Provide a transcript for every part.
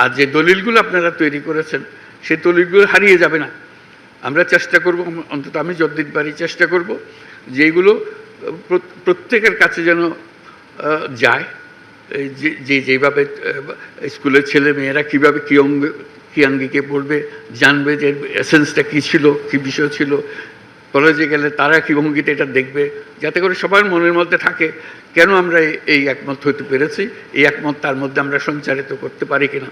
আর যে দলিলগুলো আপনারা তৈরি করেছেন, সেই দলিলগুলো হারিয়ে যাবে না। আমরা চেষ্টা করব, অন্তত আমি যতদিন পারি চেষ্টা করব যেগুলো প্রত্যেকের কাছে যেন যায়। যে যেভাবে স্কুলের ছেলে মেয়েরা কীভাবে কী অঙ্গ, কী আঙ্গিকে পড়বে, জানবে যে এসেন্সটা কী ছিল, কী বিষয় ছিল কলেজে গেলে তারা কী ভঙ্গিতে এটা দেখবে? যাতে করে সবার মনের মধ্যে থাকে, কেন আমরা এই- একমত হইতে পেরেছি? এই একমত তার মধ্যে আমরা সঞ্চারিত করতে পারি কিনা?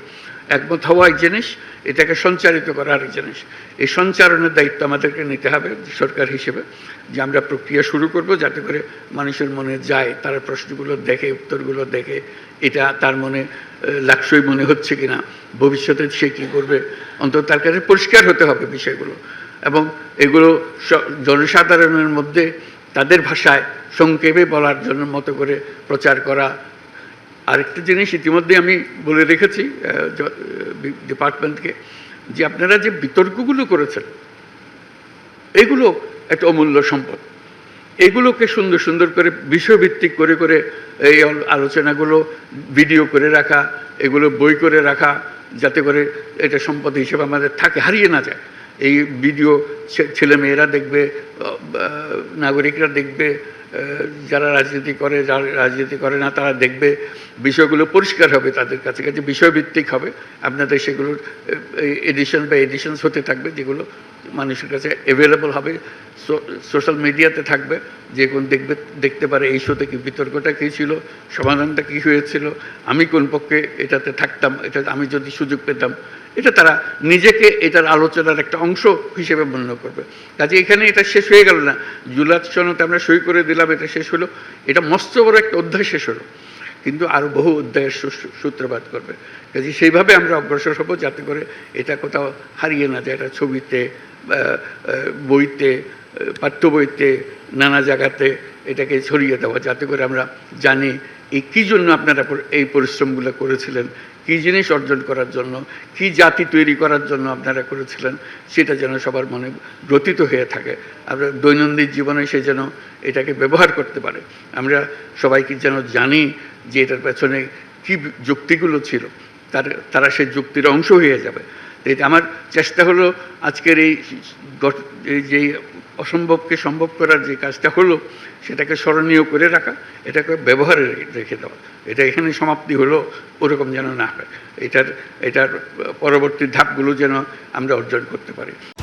একমত হওয়া এক জিনিস, এটাকে সঞ্চারিত করা আরেক জিনিস। এই সঞ্চারণের দায়িত্ব আমাদেরকে নিতে হবে সরকার হিসেবে, যে আমরা প্রক্রিয়া শুরু করব যাতে করে মানুষের মনে যায়, তারা প্রশ্নগুলো দেখে, উত্তরগুলো দেখে, এটা তার মনে লাকসই মনে হচ্ছে কিনা? ভবিষ্যতে সে কী করবে? অন্তত তার কাছে পরিষ্কার হতে হবে বিষয়গুলো। এবং এগুলো জনসাধারণের মধ্যে তাদের ভাষায় সংক্ষেপে বলার জন্য মতো করে প্রচার করা। আরেকটা জিনিস ইতিমধ্যে আমি বলে রেখেছি ডিপার্টমেন্টকে যে আপনারা যে বিতর্কগুলো করেছেন, এগুলো একটা অমূল্য সম্পদ। এগুলোকে সুন্দর সুন্দর করে বিষয়ভিত্তিক করে করে এই আলোচনাগুলো ভিডিও করে রাখা, এগুলো বই করে রাখা, যাতে করে এটা সম্পদ হিসেবে আমাদের থাকে, হারিয়ে না যায়। এই ভিডিও ছেলে মেয়েরা দেখবে আহ, আহ, নাগরিকরা দেখবে আহ, যারা রাজনীতি করে, যারা রাজনীতি করে না, তারা দেখবে বিষয়গুলো পরিষ্কার হবে তাদের কাছে কাছে বিষয়ভিত্তিক হবে। আপনাদের সেগুলোর এডিশন বা এডিশনস হতে থাকবে, যেগুলো মানুষের কাছে অ্যাভেলেবল হবে। সোশ্যাল মিডিয়াতে থাকবে, যে কোন দেখবে, দেখতে পারে এই শোতে কি বিতর্কটা কী ছিল, সমাধানটা কী হয়েছিল, আমি কোন পক্ষে এটাতে থাকতাম, এটা আমি যদি সুযোগ পেতাম। এটা তারা নিজেকে এটার আলোচনার একটা অংশ হিসেবে মনে করবে। কাজে এখানে এটা শেষ হয়ে গেল না। জুলাত সনতে আমরা সই করে দিলাম। এটা শেষ হলো। এটা মস্ত বড় একটা অধ্যায় শেষ হলো। কিন্তু আরও বহু অধ্যায়ের সূত্রপাত করবে। কাজে সেইভাবে আমরা অগ্রসর হব যাতে করে এটা কোথাও হারিয়ে না যায়, এটা ছবিতে বইতে পাঠ্য বইতে নানা জায়গাতে এটাকে ছড়িয়ে দেওয়া, যাতে করে আমরা জানি এই কী জন্য আপনারা এই পরিশ্রমগুলো করেছিলেন? কী জিনিস অর্জন করার জন্য? কী জাতি তৈরি করার জন্য আপনারা করেছিলেন? সেটা যেন সবার মনে গ্রথিত হয়ে থাকে। আমরা দৈনন্দিন জীবনে সে যেন এটাকে ব্যবহার করতে পারে। আমরা সবাইকে যেন জানি যে এটার পেছনে কী যুক্তিগুলো ছিল। তার, তারা সেই যুক্তির অংশ হয়ে যাবে। আমার চেষ্টা হলো আজকের এই যে অসম্ভবকে সম্ভব করার যে কাজটা হলো, সেটাকে স্মরণীয় করে রাখা, এটাকে ব্যবহারে রেখে দেওয়া। এটা এখানে সমাপ্তি হলো, ওরকম যেন না হয়। এটার এটার পরবর্তী ধাপগুলো যেন আমরা অর্জন করতে পারি।